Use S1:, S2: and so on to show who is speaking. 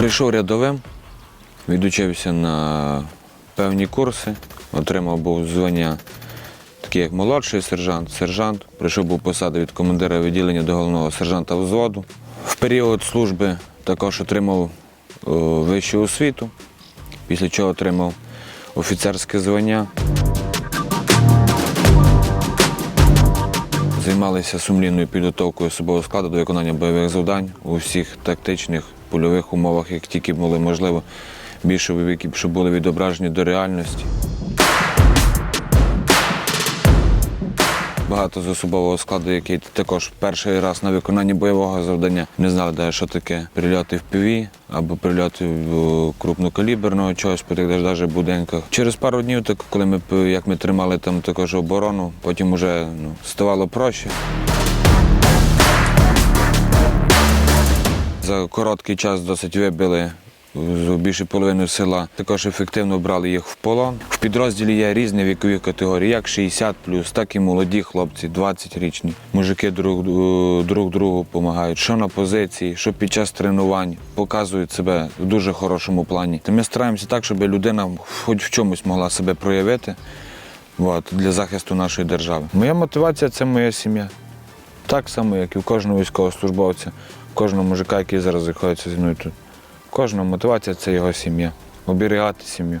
S1: Прийшов рядовим, відучився на певні курси, отримав був звання такі як молодший сержант, сержант. Прийшов був посади від командира відділення до головного сержанта взводу. В період служби також отримав вищу освіту, після чого отримав офіцерське звання. Займалися сумлінною підготовкою особового складу до виконання бойових завдань у всіх тактичних польових умовах, як тільки були можливо, більше щоб були відображені до реальності. Багато з особового складу, який також перший раз на виконанні бойового завдання не знали, де, що таке прильоти в піві або прильоти в е, крупнокаліберного чогось по тих навіть будинках. Через пару днів, так коли ми як ми тримали там також оборону, потім вже ну, ставало проще. За короткий час досить вибили більше половини села. Також ефективно брали їх в полон. В підрозділі є різні вікові категорії, як 60 так і молоді хлопці, 20-річні. Мужики друг, е, друг другу допомагають, що на позиції, що під час тренувань показують себе в дуже хорошому плані. Ми стараємося так, щоб людина хоч в чомусь могла себе проявити от, для захисту нашої держави. Моя мотивація це моя сім'я. Так само, як і у кожного військовослужбовця, кожного мужика, який зараз знаходиться зі мною тут. Кожного мотивація це його сім'я. Оберігати сім'ю.